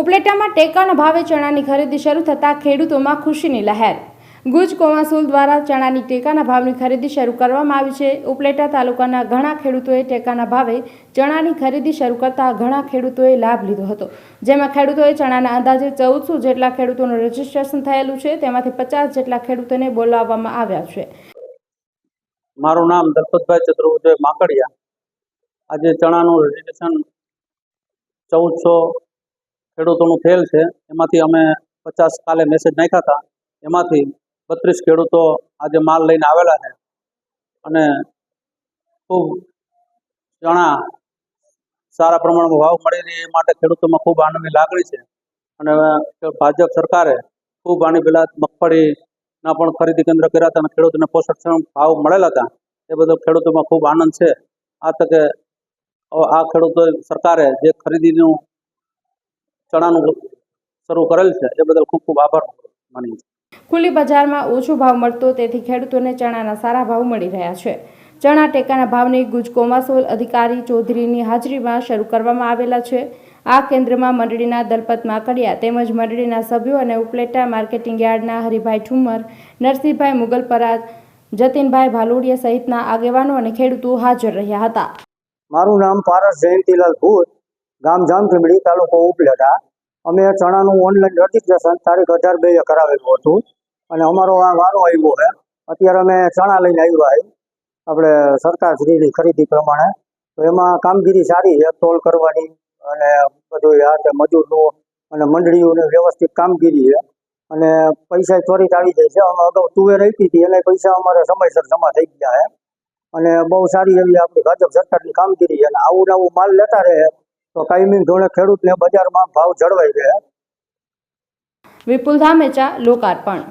ઉપલેટામાં ટેકાના ભાવે ચણાની ખરીદી શરૂ થતાં ખેડૂતોમાં ખુશીની લહેર. ગુજ કોમાસુલ દ્વારા ચણાની ટેકાના ભાવની ખરીદી શરૂ કરવામાં આવી છે. ઉપલેટા તાલુકાના ઘણા ખેડૂતોએ ટેકાના ભાવે ચણાની ખરીદી શરૂ કરતા ઘણા ખેડૂતોએ લાભ લીધો હતો. જેમાં ખેડૂતોએ ચણાના અંદાજે ચૌદસો જેટલા ખેડૂતોનું રજીસ્ટ્રેશન થયેલું છે. તેમાંથી પચાસ જેટલા ખેડૂતોને બોલાવવામાં આવ્યા છે. મારું નામ દલપતભાઈ ચતુર્ભુજભાઈ માકડિયા. આજે ચણાનું રજીસ્ટ્રેશન ચૌદસો ખેડૂતોનું થયેલ છે. એમાંથી અમે પચાસ કાલે મેસેજ નાખ્યા હતા. એમાંથી બત્રીસ ખેડૂતો આજે માલ લઈને આવેલા છે. અને ખૂબ ચણા સારા પ્રમાણમાં ભાવ મળી રહે એ માટે ખેડૂતોમાં ખૂબ આનંદની લાગણી છે. અને ભાજપ સરકારે ખૂબ આની પહેલાં મગફળીના પણ ખરીદી કેન્દ્ર કર્યા હતા અને ખેડૂતોને પોષણ ભાવ મળેલા હતા. એ બધો ખેડૂતોમાં ખૂબ આનંદ છે. આ તકે આ ખેડૂતો સરકારે જે ખરીદીનું ચણાનું શરૂ કરેલ છે. એ બદલ ખૂબ ખૂબ આભાર માની ખુલ્લી બજારમાં ઓછો ભાવ મળતો તેથી ખેડૂતોને ચણાના સારા ભાવ મળી રહ્યા છે. ચણા ટેકાના ભાવની ગુજ કોમાસોલ અધિકારી ચૌધરીની હાજરીમાં શરૂ કરવામાં આવેલા છે. આ કેન્દ્રમાં મંડળીના દલપત માકડિયા તેમજ મંડળીના સભ્યો અને ઉપલેટા માર્કેટિંગ યાર્ડના હરિભાઈ ઠુમર નરસિંહભાઈ મુગલપરાજ જતીનભાઈ ભાલોડિયા સહિતના આગેવાનો અને ખેડૂતો હાજર રહ્યા હતા. મારું નામ પારસ જયંતિલાલ ભૂત. ગામ જામચીમડી તાલુકો ઉપલેટા. અમે ચણાનું ઓનલાઈન રજીસ્ટ્રેશન તારીખ અઢાર બે કરાવેલું હતું. અને અમારો આ વારો આવ્યો છે. અત્યારે અમે ચણા લઈને આવ્યા છીએ. આપણે સરકારશ્રીની ખરીદી પ્રમાણે. તો એમાં કામગીરી સારી છે, તોલ કરવાની અને બધું આ તે મજૂરનું અને મંડળીઓની વ્યવસ્થિત કામગીરી છે. અને પૈસા ત્વરિત આવી જાય છે. અમે અગાઉ તુવેર આપી હતી. એને પૈસા અમારે સમયસર જમા થઈ ગયા છે. અને બહુ સારી એવી આપણી ભાજપ સરકારની કામગીરી છે. અને આવું ને આવું માલ લેતા રહે તો કાયમી ધોરણે ખેડૂતને બજારમાં ભાવ જળવાઈ રહે. વિપુલ ધામેચા લોકાર્પણ.